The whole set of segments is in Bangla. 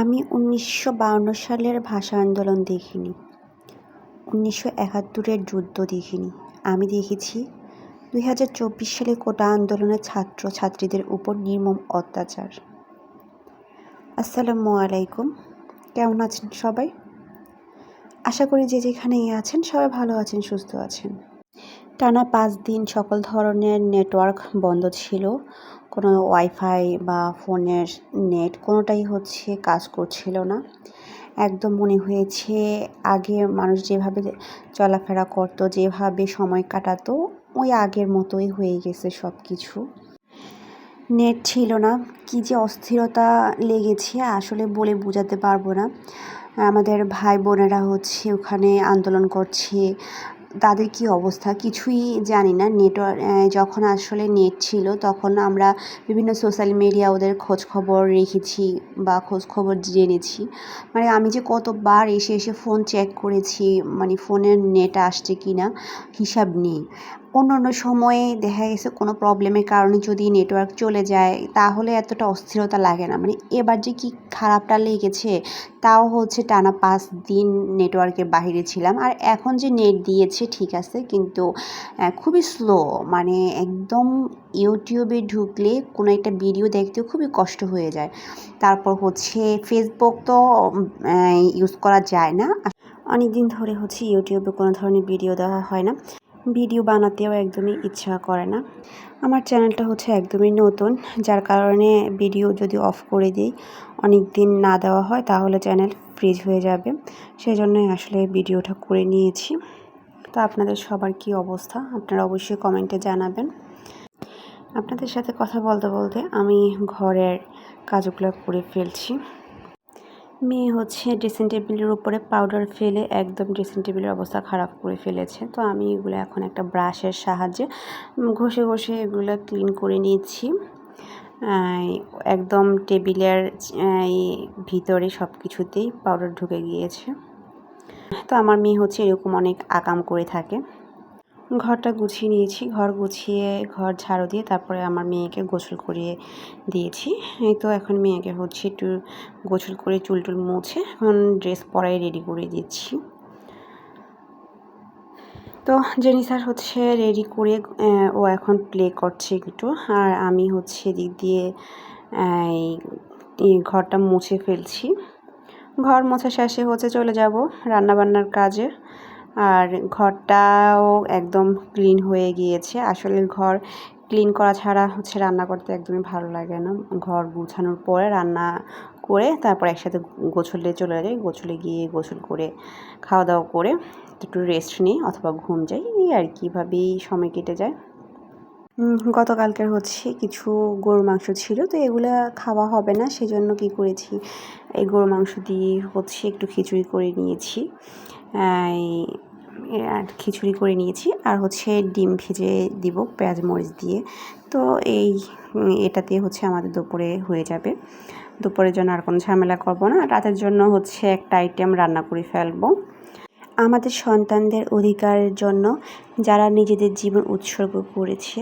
আমি উনিশশো সালের ভাষা আন্দোলন দেখিনি। উনিশশো একাত্তরের যুদ্ধ দেখিনি। আমি দেখেছি দুই হাজার চব্বিশ সালে কোটা আন্দোলনের ছাত্র ছাত্রীদের উপর নির্মম অত্যাচার। আসসালামু আলাইকুম। কেমন আছেন সবাই? আশা করি যে যেখানেই আছেন সবাই ভালো আছেন, সুস্থ আছেন। টানা পাঁচ দিন সকল ধরনের নেটওয়ার্ক বন্ধ ছিল। কোনো ওয়াইফাই বা ফোনের নেট কোনোটাই হচ্ছে কাজ করছিল না। একদম মনে হয়েছে আগে মানুষ যেভাবে চলাফেরা করতো, যেভাবে সময় কাটাতো, ওই আগের মতোই হয়ে গেছে সব কিছু নেট ছিল না। কী যে অস্থিরতা লেগেছে আসলে বলে বোঝাতে পারব না। আমাদের ভাই বোনেরা হচ্ছে ওখানে আন্দোলন করছে তাদের কি অবস্থা কিছুই জানি না। নেটওয়ার্ক যখন আসলে নেট ছিল তখন আমরা বিভিন্ন সোশ্যাল মিডিয়া ওদের খোঁজখবর রেখেছি বা খোঁজখবর জেনেছি। মানে আমি যে কতবার এসে এসে ফোন চেক করেছি মানে ফোনের নেট আসছে কি না হিসাব নেই। অন্য অন্য সময়ে দেখা গেছে কোনো প্রবলেমের কারণে যদি নেটওয়ার্ক চলে যায়, তাহলে এতটা অস্থিরতা লাগে না। মানে এবার যে কি খারাপটা লেগেছে, তাও হচ্ছে টানা পাঁচ দিন নেটওয়ার্কের বাহিরে ছিলাম। আর এখন যে নেট দিয়েছে, ঠিক আছে, কিন্তু খুবই স্লো মানে একদম ইউটিউবে ঢুকলে কোনো একটা ভিডিও দেখতেও খুবই কষ্ট হয়ে যায়। তারপর হচ্ছে ফেসবুক তো ইউজ করা যায় না। অনেক দিন ধরে হচ্ছে ইউটিউবে কোনো ধরনের ভিডিও দেওয়া হয় না। ভিডিও বানাতেও একদমই ইচ্ছা করে না। আমার চ্যানেলটা হচ্ছে একদমই নতুন, যার কারণে ভিডিও যদি অফ করে দিই, অনেক দিন না দেওয়া হয়, তাহলে চ্যানেল ফ্রিজ হয়ে যাবে। সেই জন্যই আসলে ভিডিওটা করে নিয়েছি। তো আপনাদের সবার কি অবস্থা? আপনারা অবশ্যই কমেন্টে জানাবেন। আপনাদের সাথে কথা বলতে বলতে আমি ঘরের কাজগুলো করে ফেলছি। মেয়ে হচ্ছে ড্রেসিং টেবিলের উপরে পাউডার ফেলে একদম ড্রেসিং টেবিলের অবস্থা খারাপ করে ফেলেছে। তো আমি এগুলো এখন একটা ব্রাশের সাহায্যে ঘষে ঘষে এগুলো ক্লিন করে নিচ্ছি। একদম টেবিলের ভিতরে সব কিছুতেই পাউডার ঢুকে গিয়েছে। তো আমার মেয়ে হচ্ছে এরকম অনেক আকাম করে থাকে। ঘরটা গুছিয়ে নিয়েছি। ঘর গুছিয়ে ঘর ঝাড়ু দিয়ে তারপরে আমার মেয়েকে গোসল করিয়ে দিয়েছি। এই তো এখন মেয়েকে হচ্ছে একটু গোসল করে চুল টুল মুছে এখন ড্রেস পরাই রেডি করে দিচ্ছি। তো জেনিসার হচ্ছে রেডি করে ও এখন প্লে করছে একটু। আর আমি হচ্ছে দিক দিয়ে এই ঘরটা মুছে ফেলছি। ঘর মোছা শেষে হচ্ছে চলে যাব রান্নাবান্নার কাজে। আর ঘরটাও একদম ক্লিন হয়ে গিয়েছে। আসলে ঘর ক্লিন করা ছাড়া হচ্ছে রান্না করতে একদমই ভালো লাগে না। ঘর গুছানোর পরে রান্না করে তারপর একসাথে গোছলে চলে যাই। গোছলে গিয়ে গোসল করে খাওয়া দাওয়া করে একটু রেস্ট নিই অথবা ঘুম যাই। এই আর কীভাবেই সময় কেটে যায়। গতকালকের হচ্ছে কিছু গরুর মাংস ছিল, তো এগুলো খাওয়া হবে না। সেজন্য কি করেছি? এই গরুর মাংস দিয়ে হচ্ছে একটু খিচুড়ি করে নিয়েছি। খিচুড়ি করে নিয়েছি। আর হচ্ছে ডিম ভেজে দিব পেঁয়াজ মরিচ দিয়ে। তো এই, এটাতে হচ্ছে আমাদের দুপুরে হয়ে যাবে। দুপুরের জন্য আর কোনো ঝামেলা করব না। রাতের জন্য হচ্ছে একটা আইটেম রান্না করে ফেলব। আমাদের সন্তানদের অধিকারের জন্য যারা নিজেদের জীবন উৎসর্গ করেছে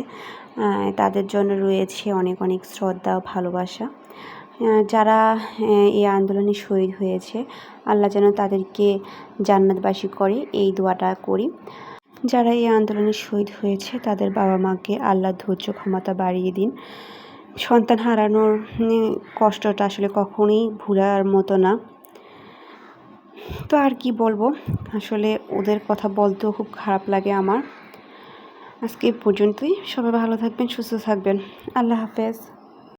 তাদের জন্য রয়েছে অনেক অনেক শ্রদ্ধা ভালোবাসা। যারা এই আন্দোলনে শহীদ হয়েছে, আল্লাহ যেন তাদেরকে জান্নাতবাসী করে, এই দোয়াটা করি। যারা এই আন্দোলনে শহীদ হয়েছে, তাদের বাবা মাকে আল্লাহ ধৈর্য, ক্ষমতা বাড়িয়ে দিন। সন্তান হারানোর কষ্টটা আসলে কখনোই ভুলার মতো না। তো আর কি বলব? আসলে ওদের কথা বলতেও খুব খারাপ লাগে আমার। আজকে পর্যন্তই। সবাই ভালো থাকবেন, সুস্থ থাকবেন। আল্লাহ হাফেজ।